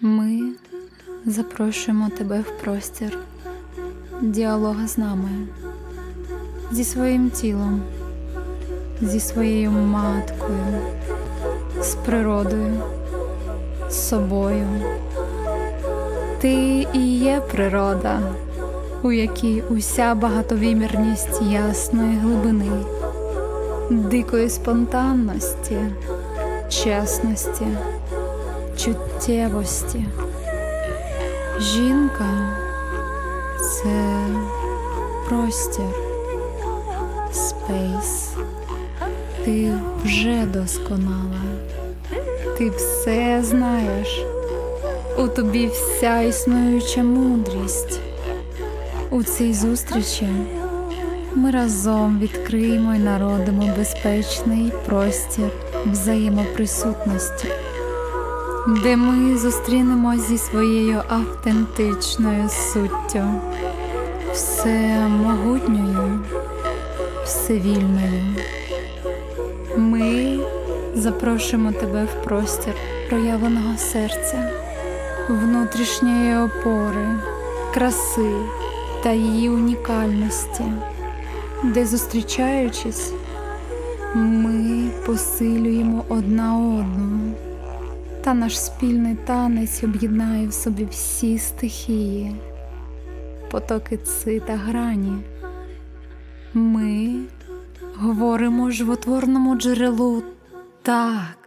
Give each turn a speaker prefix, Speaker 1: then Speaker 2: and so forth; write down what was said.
Speaker 1: Ми запрошуємо тебе в простір діалога з нами, зі своїм тілом, зі своєю маткою, з природою, з собою. Ти і є природа, у якій уся багатовимірність ясної глибини, дикої спонтанності, чесності, чуттєвості. Жінка це простір, спейс. Ти вже досконала. Ти все знаєш. У тобі вся існуюча мудрість. У цій зустрічі ми разом відкриємо і народимо безпечний простір взаємоприсутності, де ми зустрінемось зі своєю автентичною суттю, всемогутньою, всевільною. Ми запрошуємо тебе в простір проявленого серця, внутрішньої опори, краси та її унікальності, де зустрічаючись, ми посилюємо одна одну, та наш спільний танець об'єднає в собі всі стихії, потоки ци та грані. Ми говоримо животворному джерелу так.